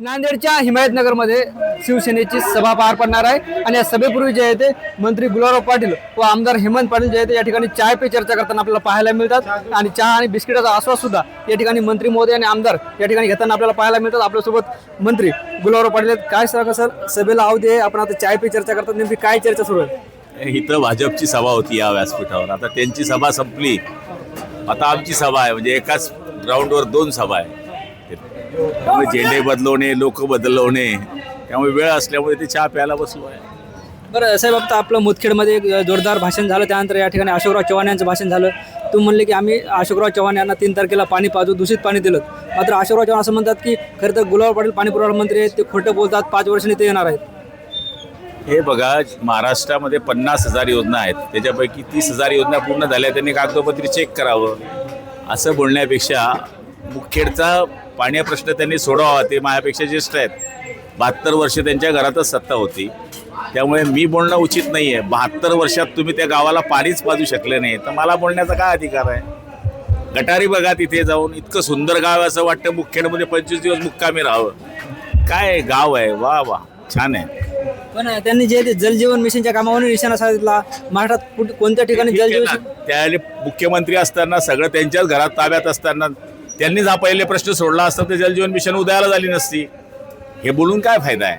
नांदेडच्या हिमायतनगरमध्ये शिवसेनेची सभा पार पडणार आहे. आणि या सभेपूर्वी जे आहे ते मंत्री गुलाबराव पाटील व आमदार हेमंत पाटील जे आहे ते या ठिकाणी चाय पे चर्चा करताना आपल्याला पाहायला मिळतात. आणि चहा आणि बिस्किटाचा आस्वाद सुद्धा या ठिकाणी मंत्री मोदी आणि आमदार या ठिकाणी घेताना आपल्याला पाहायला मिळतात. आपल्यासोबत मंत्री गुलाबराव पाटील आहेत. काय सांगा सर सभेला अवधी आहे. आपण आता चाय पे चर्चा करतात. नेमकी काय चर्चा सुरू आहे? इथं भाजपची सभा होती या व्यासपीठावर. आता त्यांची सभा संपली. आता आमची सभा आहे. म्हणजे एकाच ग्राउंडवर दोन सभा आहे. त्यामुळे झेंडे बदलवणे लोक बदलवणे त्यामुळे वेळ असल्यामुळे ते चहा प्यायला बसलो आहे. बरं साहेब आता आपलं मुदखेडमध्ये एक जोरदार भाषण झालं. त्यानंतर या ठिकाणी अशोकराव चव्हाण यांचं भाषण झालं. तुम्ही म्हणले की आम्ही अशोकराव चव्हाण यांना तीन तारखेला पाणी पाजू दूषित पाणी दिलं. मात्र अशोकराव चव्हाण असं म्हणतात की खरं तर गुलाब पाटील पाणी पुरवठा मंत्री आहेत. ते खोटं बोलतात. पाच वर्षांनी ते येणार आहेत. हे बघा महाराष्ट्रामध्ये पन्नास हजार योजना आहेत. त्याच्यापैकी तीस हजार योजना पूर्ण झाल्या. त्यांनी कागदोपत्री चेक करावं. असं बोलण्यापेक्षा मुखेडचा पाण्या प्रश्न त्यांनी सोडवावा ते माझ्यापेक्षा ज्येष्ठ आहेत. बहात्तर वर्ष त्यांच्या घरातच सत्ता होती. त्यामुळे मी बोलणं उचित नाही आहे बहात्तर वर्षात तुम्ही त्या गावाला पाणीच पाजू शकले नाही तर मला बोलण्याचा काय अधिकार आहे? गटारी बघा तिथे जाऊन इतकं सुंदर गाव असं वाटतं मुखेडमध्ये पंचवीस दिवस मुक्कामी राहावं. काय गाव आहे. वा वा. छान आहे. पण त्यांनी जे जलजीवन मिशनच्या कामावरून निशाणा सांगितला महाराष्ट्रात कुठे कोणत्या ठिकाणी जलजीवन त्यावेळी मुख्यमंत्री असताना सगळं त्यांच्याच घरात ताब्यात असताना त्यांनीच हा पहिले प्रश्न सोडला असता तर जलजीवन मिशन उदयाला झाली नसती. हे बोलून काय फायदा आहे?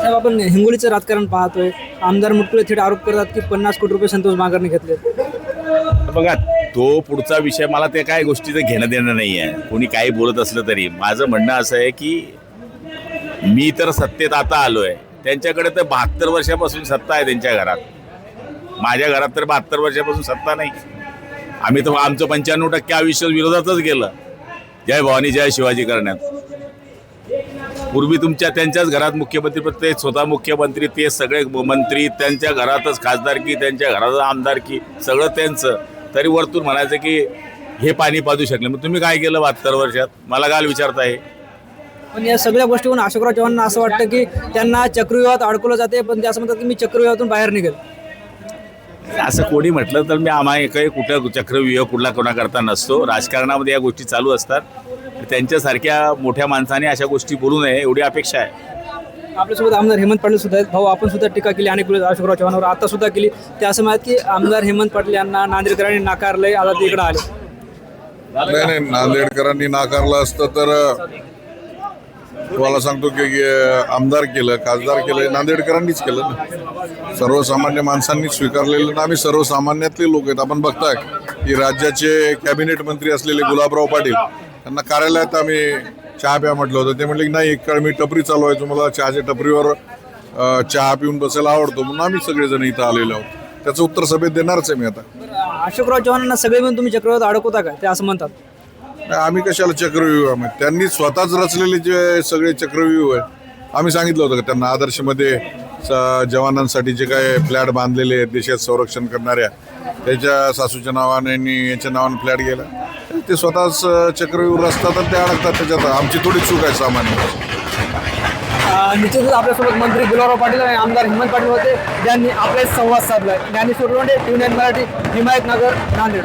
साहेब आपण हिंगोलीचं राजकारण पाहतोय. आमदार मुटकुळे थेट आरोप करतात की पन्नास कोटी रुपये संतोष माघारने घेतले. बघा तो पुढचा विषय मला ते काय गोष्टीचं घेणं देणं नाही आहे कोणी काही बोलत असलं तरी. माझं म्हणणं असं आहे की मी तर सत्तेत आता आलो आहे त्यांच्याकडे तर बहात्तर वर्षापासून सत्ता आहे त्यांच्या घरात. माझ्या घरात तर बहात्तर वर्षापासून सत्ता नाही. आम्ही तर आमचं पंच्याण्णव टक्के आयुष्य विरोधातच गेलं. जय भवानी जय शिवाजी करण्यात. पूर्वी तुमच्या त्यांच्याच घरात मुख्यमंत्री पद ते स्वतः मुख्यमंत्री ते सगळे मंत्री त्यांच्या घरातच खासदारकी त्यांच्या घरातच आमदारकी सगळं त्यांचं. तरी वरतून म्हणायचं की हे पाणी पाजू शकले. मग तुम्ही काय केलं बहात्तर वर्षात? मला काय विचारताय. पण या सगळ्या गोष्टीवरून अशोकराव चव्हाणांना असं वाटतं की त्यांना चक्रव्यूहात अडकवलं जाते पण ते असं म्हणतात की मी चक्रव्यूहातून बाहेर निघेल. असं कोणी म्हटलं तर मी आम्हा काही कुठं चक्रव्यूह कुठला कोणाकरता नसतो. राजकारणामध्ये या गोष्टी चालू असतात. त्यांच्यासारख्या मोठ्या माणसाने अशा गोष्टी बोलू नये एवढी अपेक्षा आहे. आपल्यासोबत आमदार हेमंत पाटील सुद्धा आहेत. भाऊ आपण सुद्धा टीका केली अनेक वेळेस अशोकराव चव्हाणावर आता सुद्धा केली. ते असं म्हणतात की आमदार हेमंत पाटील यांना नांदेडकरांनी नाकारलंय आता ते इकडे आले. नाही नाही नांदेडकरांनी नाकारलं असतं तर तुम्हाला सांगतो की आमदार केलं खासदार केलं नांदेडकरांनीच केलं ना. सर्वसामान्य माणसांनी स्वीकारलेलं ना. आम्ही सर्वसामान्यातले लोक आहेत. आपण बघताय की राज्याचे कॅबिनेट मंत्री असलेले गुलाबराव पाटील त्यांना कार्यालयात आम्ही चहा प्या म्हटलं होतं. ते म्हटले की नाही एक काळ मी टपरी चालवायचं तुम्हाला चहाच्या टपरीवर चहा पिऊन बसायला आवडतो. म्हणून आम्ही सगळेजण इथं आलेलो आहोत. त्याचं उत्तर सभेत देणारच आहे मी आता. अशोकराव चव्हाणांना सगळे मिळून तुम्ही चक्रव्यूहात अडकवता का? ते असं म्हणतात. आम्ही कशाला चक्रव्यूह आम्ही त्यांनी स्वतःच रचलेले जे सगळे चक्रव्यूह आहे आम्ही सांगितलं होतं का त्यांना आदर्शमध्ये जवानांसाठी जे काय फ्लॅट बांधलेले आहेत देशात संरक्षण करणाऱ्या त्याच्या सासूच्या नावाने याच्या नावाने फ्लॅट गेला. ते स्वतःच चक्रव्यूह रचतात आणि ते अडकतात त्याच्यात. आमची थोडी चूक आहे सामान्य. निश्चितच आपल्यासोबत मंत्री गुलाबराव पाटील आणि आमदार हेमंत पाटील होते. ज्यांनी आपले संवाद साधला ज्ञानेश्वर लोंढे टी नाईन मराठी हिमायतनगर नांदेड.